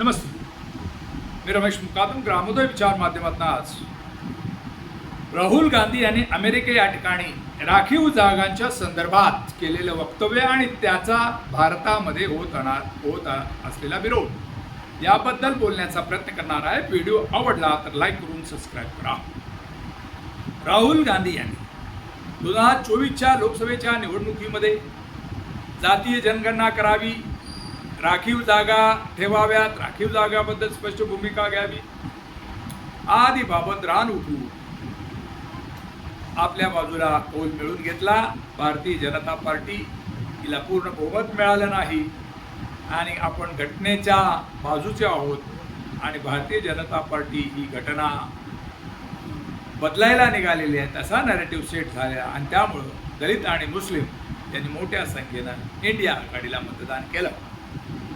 नमस्ते. मी रमेश मुकादम ग्रामोदय विचार माध्यमातून आज. राहुल गांधी यांनी अमेरिके या ठिकाणी राखीव जागांच्या संदर्भात केलेलं वक्तव्य आणि त्याचा भारतामध्ये होत होणार होत असलेला विरोध. याबद्दल बोलण्याचा प्रयत्न करणार आहे. व्हिडिओ आवडला तर लाईक करून सबस्क्राईब करा. राहुल गांधी यांनी दोन हजार चोवीसच्या लोकसभेच्या निवडणुकीमध्ये जातीय जनगणना करावी राखीव जागा ठेवाव्यात. राखीव जागाबद्दल स्पष्ट भूमिका घ्यावी. आदी बाबत रान उठू. आपल्या बाजूला कौल मिळून घेतला? भारतीय जनता पार्टी हिला पूर्ण बहुमत मिळालं नाही. आणि आपण घटनेच्या बाजूचे आहोत आणि भारतीय जनता पार्टी ही घटना बदलायला निघालेली आहे. तसा नॅरेटिव्ह सेट झाला आणि त्यामुळं दलित आणि मुस्लिम यांनी मोठ्या संख्येनं इंडिया आघाडीला मतदान केलं.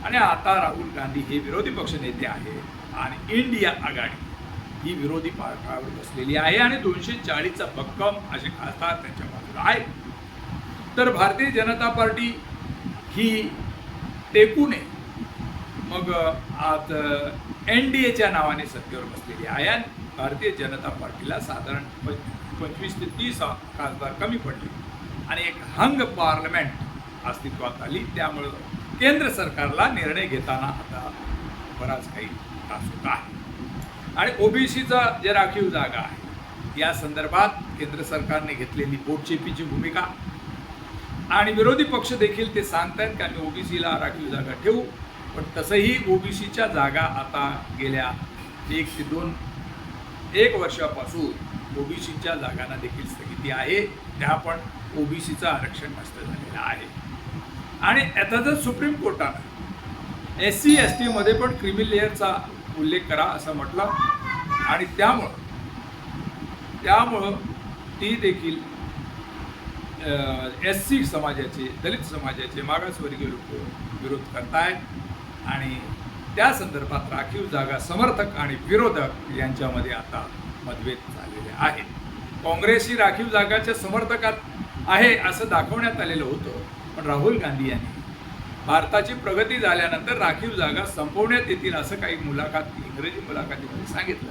आणि आता राहुल गांधी हे विरोधी पक्षनेते आहे आणि इंडिया आघाडी ही विरोधी पाठावर बसलेली आहे आणि दोनशे चाळीसचा भक्कम असे खासदार त्यांच्या बाजूला आहे तर भारतीय जनता पार्टी ही टेकू नये मग आज एन डी एच्या नावाने सत्तेवर बसलेली आहे आणि भारतीय जनता पार्टीला साधारण पंचवीस ते तीस खासदार कमी पडले. आणि एक हंग पार्लमेंट अस्तित्वात आली. त्यामुळं केंद्र सरकारला निर्णय घेताना आता बराच काही त्रास होत आहे. आणि ओबीसीचा जे राखीव जागा आहे या संदर्भात केंद्र सरकारने घेतलेली पोटचेपीची भूमिका आणि विरोधी पक्ष देखील ते सांगतायत की आम्ही ओबीसीला राखीव जागा ठेवू पण तसंही ओबीसीच्या जागा आता गेल्या एक ते दोन एक वर्षापासून ओबीसीच्या जागांना देखील स्थगिती आहे. त्या पण ओबीसीचं आरक्षण नष्ट झालेलं आहे. आणि आता जर सुप्रीम कोर्टानं एस सी एस टीमध्ये पण क्रिमिनल लेअरचा उल्लेख करा असं म्हटलं. आणि त्यामुळं त्यामुळं ती देखील एस सी समाजाचे दलित समाजाचे मागासवर्गीय लोक विरोध करतायत. आणि त्या संदर्भात राखीव जागा समर्थक आणि विरोधक यांच्यामध्ये आता मतभेद झालेले आहेत. काँग्रेस ही राखीव जागाच्या समर्थकात आहे असं दाखवण्यात आलेलं होतं. पण राहुल गांधी यांनी. भारताची प्रगती झाल्यानंतर राखीव जागा संपवण्यात येतील असं काही मुलाखत इंग्रजी मुलाखतीमध्ये सांगितलं.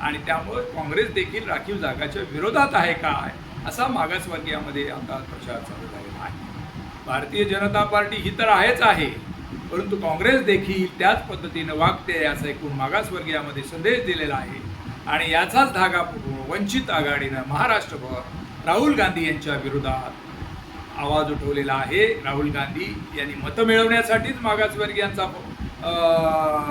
आणि त्यामुळे काँग्रेस देखील राखीव जागाच्या विरोधात आहे काय असा मागासवर्गीयामध्ये आता प्रचार चालू झालेला आहे. भारतीय जनता पार्टी ही तर आहेच आहे परंतु काँग्रेस देखील त्याच पद्धतीनं वागते असा एकूण मागासवर्गीयामध्ये संदेश दिलेला आहे. आणि याचाच धागा वंचित आघाडीनं महाराष्ट्रभर राहुल गांधी यांच्या विरोधात आवाज उठवलेला आहे राहुल गांधी यांनी मतं मिळवण्यासाठीच मागासवर्गीयांचा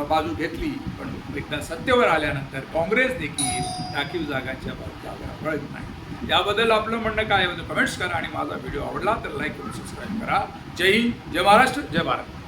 बाजू घेतली. पण एकदा सत्तेवर आल्यानंतर काँग्रेस देखील राखीव जागांच्या जागा वळत नाही. याबद्दल आपलं म्हणणं काय होतं कमेंट्स म्हणजे करा आणि माझा व्हिडिओ आवडला तर लाईक करून सबस्क्राईब करा. जय हिंद जय महाराष्ट्र जय भारत.